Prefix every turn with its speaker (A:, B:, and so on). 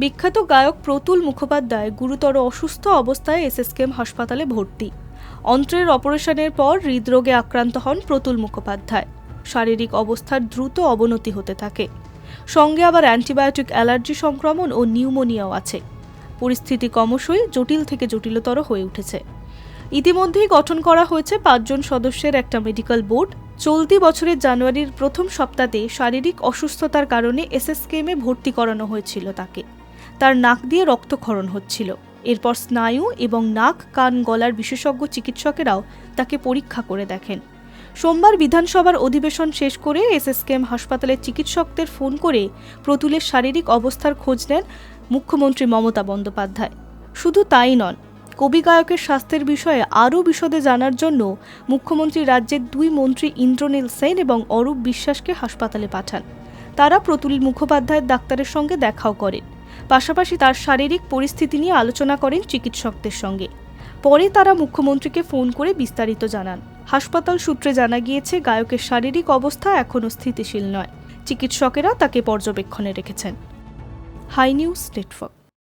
A: বিখ্যাত গায়ক প্রতুল মুখোপাধ্যায় গুরুতর অসুস্থ অবস্থায় এসএসকেএম হাসপাতালে ভর্তি। অন্ত্রের অপারেশনের পর হৃদরোগে আক্রান্ত হন প্রতুল মুখোপাধ্যায়। শারীরিক অবস্থার দ্রুত অবনতি হতে থাকে। সঙ্গে আবার অ্যান্টিবায়োটিক অ্যালার্জি সংক্রমণ ও নিউমোনিয়াও আছে। পরিস্থিতি ক্রমশই জটিল থেকে জটিলতর হয়ে উঠেছে। ইতিমধ্যেই গঠন করা হয়েছে পাঁচজন সদস্যের একটা মেডিকেল বোর্ড। চলতি বছরের জানুয়ারির প্রথম সপ্তাহে শারীরিক অসুস্থতার কারণে এসএসকেএমে ভর্তি করানো হয়েছিল তাকে। তার নাক দিয়ে রক্তক্ষরণ হচ্ছিল। এরপর স্নায়ু এবং নাক, কান, গলার বিশেষজ্ঞ চিকিৎসকেরাও তাকে পরীক্ষা করে দেখেন। সোমবার বিধানসভার অধিবেশন শেষ করে এসএসকেএম হাসপাতালের চিকিৎসকদের ফোন করে প্রতুলের শারীরিক অবস্থার খোঁজ নেন মুখ্যমন্ত্রী মমতা বন্দ্যোপাধ্যায়। শুধু তাই নন, কবি গায়কের স্বাস্থ্যের বিষয়ে আরও বিশদে জানার জন্য মুখ্যমন্ত্রী রাজ্যের দুই মন্ত্রী ইন্দ্রনীল সেন এবং অরূপ বিশ্বাসকে হাসপাতালে পাঠান। তারা প্রতুল মুখোপাধ্যায়ের ডাক্তারের সঙ্গে দেখাও করেন। পাশাপাশি তার শারীরিক পরিস্থিতি নিয়ে আলোচনা করেন চিকিৎসকদের সঙ্গে। পরে তারা মুখ্যমন্ত্রীকে ফোন করে বিস্তারিত জানান। হাসপাতাল সূত্রে জানা গিয়েছে, গায়কের শারীরিক অবস্থা এখনও স্থিতিশীল নয়। চিকিৎসকেরা তাকে পর্যবেক্ষণে রেখেছেন। Hi news network.